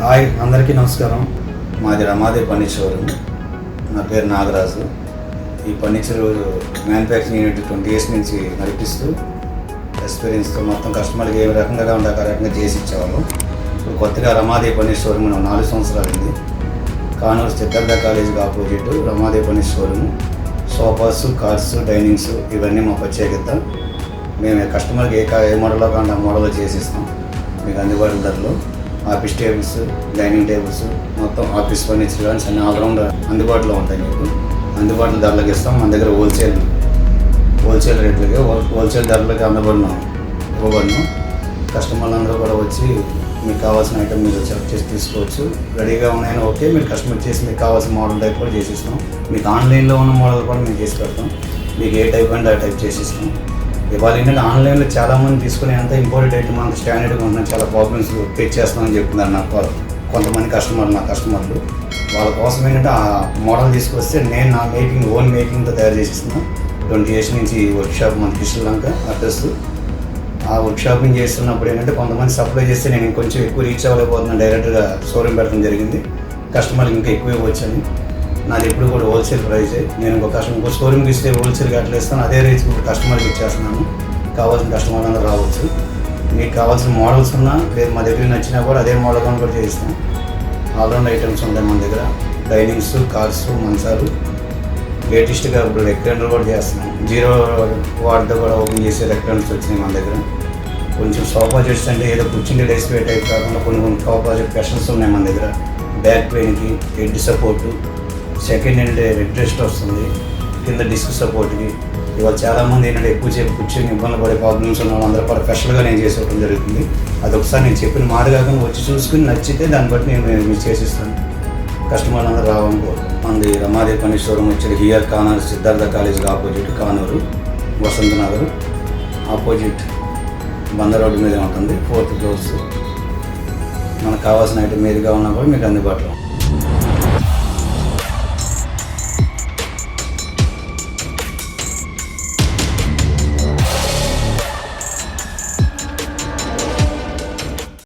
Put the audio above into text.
Hi అందరికీ నమస్కారం. మాది రమాదే ఫర్నిచర్ నా పేరు నాగరాజు. ఈ furniture manufacturing unit twenty years నుంచి నడిపిస్తూ ఎక్స్పీరియన్స్తో మొత్తం కస్టమర్కి ఏ రకంగా ఉండే ఆ రకంగా చేసి ఇచ్చేవాళ్ళం. ఇప్పుడు కొత్తగా రమాదే ఫర్నిచర్ షోరూమ్ మనం నాలుగు సంవత్సరాలు అయింది. కానూరు సిద్ధార్థ కాలేజీకి ఆపోజిట్ రమాదే ఫర్నిచర్ సోఫాస్ కార్స్ డైనింగ్స్ ఇవన్నీ మా ప్రత్యేకత. మేము కస్టమర్కి ఏ ఏ మోడల్లో కావాలంటే ఆ మోడల్లో చేసిస్తాం మీకు అందుబాటులో ధరలో. ఆఫీస్ టేబుల్స్ డైనింగ్ టేబుల్స్ మొత్తం ఆఫీస్ ఫర్నిచర్ కానీ అన్ని ఆల్రౌండ్ అందుబాటులో ఉంటాయి మీకు అందుబాటులో ధరలకు ఇస్తాం. మన దగ్గర హోల్సేల్ హోల్సేల్ రేట్లకి హోల్సేల్ ధరలకి అందుబాటులో ఇవ్వబడినాం. కస్టమర్లు అందరూ కూడా వచ్చి మీకు కావాల్సిన ఐటమ్ మీరు సెలెక్ట్ చేసి తీసుకోవచ్చు. రెడీగా ఉన్నాయని ఓకే. మీరు కస్టమర్ చేసి మీకు కావాల్సిన మోడల్ టైప్ కూడా చేసిస్తాం. మీకు ఆన్లైన్లో ఉన్న మోడల్ కూడా మేము చేసి పెడతాం. మీకు ఏ టైప్ అంటే ఆ టైప్ చేసిస్తాం. ఇవాళ ఏంటంటే ఆన్లైన్లో చాలామంది తీసుకునే అంత ఇంపోర్టెడ్ ఐటమ్ అంత స్టాండర్డ్గా ఉంటున్నాయి చాలా ప్రాబ్లమ్స్ ఫేస్ చేస్తామని చెప్తున్నారు నాకు కొంతమంది కస్టమర్లు నా కస్టమర్లు వాళ్ళ కోసం ఏంటంటే ఆ మోడల్ తీసుకొస్తే నేను నా మేకింగ్ ఓన్ మేకింగ్తో తయారు చేసిస్తున్నాను ట్వంటీ ఇయర్స్ నుంచి వర్క్ షాప్ మన శ్రీలంక అడ్రస్ ఆ వర్క్ షాపింగ్ చేస్తున్నప్పుడు ఏంటంటే కొంతమంది సప్లై చేస్తే నేను కొంచెం ఎక్కువ రీచ్ అవ్వలేకపోతున్నాను డైరెక్ట్గా షోరూమ్ పెట్టడం జరిగింది. కస్టమర్లు ఇంకా ఎక్కువ ఇవ్వచ్చని. నాది ఎప్పుడు కూడా హోల్సేల్ ప్రైజే నేను ఒక కస్టమర్ ఇంకో షోరూమ్కి ఇస్తే హోల్సేల్గా అట్లా ఇస్తాను. అదే రేట్ కస్టమర్కి ఇచ్చేస్తున్నాను. కావాల్సిన కస్టమర్ అందరూ రావచ్చు. మీకు కావాల్సిన మోడల్స్ ఉన్నా లేదు మా దగ్గర నచ్చినా కూడా అదే మోడల్ కూడా చేయిస్తాం ఆల్రౌండ్ ఐటమ్స్ ఉంటాయి మన దగ్గర. డైనింగ్స్ కార్స్ మంచాలు. లేటెస్ట్గా ఇప్పుడు రెక్టెండర్ కూడా చేస్తున్నాం జీరో వాటితో కూడా ఓపెన్ చేసే రెక్టెండర్స్ వచ్చినాయి మన దగ్గర. కొంచెం సోఫా సెట్స్ అంటే ఏదో కూర్చుంటే డేస్ పెట్టే కాకుండా కొన్ని కొన్ని సోఫా సెట్ ఉన్నాయి మన దగ్గర. బ్యాక్ పెయిన్కి హెడ్ సపోర్టు సెకండ్ ఏంటంటే రెడ్ రెస్ట్ వస్తుంది. కింద డిస్క్ సపోర్ట్కి ఇవాళ చాలామంది ఏంటంటే ఎక్కువ సేపు కూర్చొని ఇబ్బంది పడే ప్రాబ్లమ్స్ ఉన్న వాళ్ళందరూ కూడా నేను చేసేవటం జరుగుతుంది. అది ఒకసారి నేను చెప్పిన మాట కాకుండా వచ్చి చూసుకుని నచ్చితే దాన్ని బట్టి నేను మీకు చేసిస్తాను. కస్టమర్లు అందరూ రావనుకో కోరుకుంటున్నాను. మనది రమాదేవి పని షోరూమ్ వచ్చేది హియర్ కానూరు సిద్ధార్థ కాలేజీకి opposite Kanuru Vasantha Nagar opposite Bandar road మీద ఉంటుంది. ఫోర్త్ ఫ్లోర్స్ మనకు కావాల్సిన ఐటమ్ ఏది కావాలన్నా కూడా మీకు అందుబాటులో ఉంటుంది.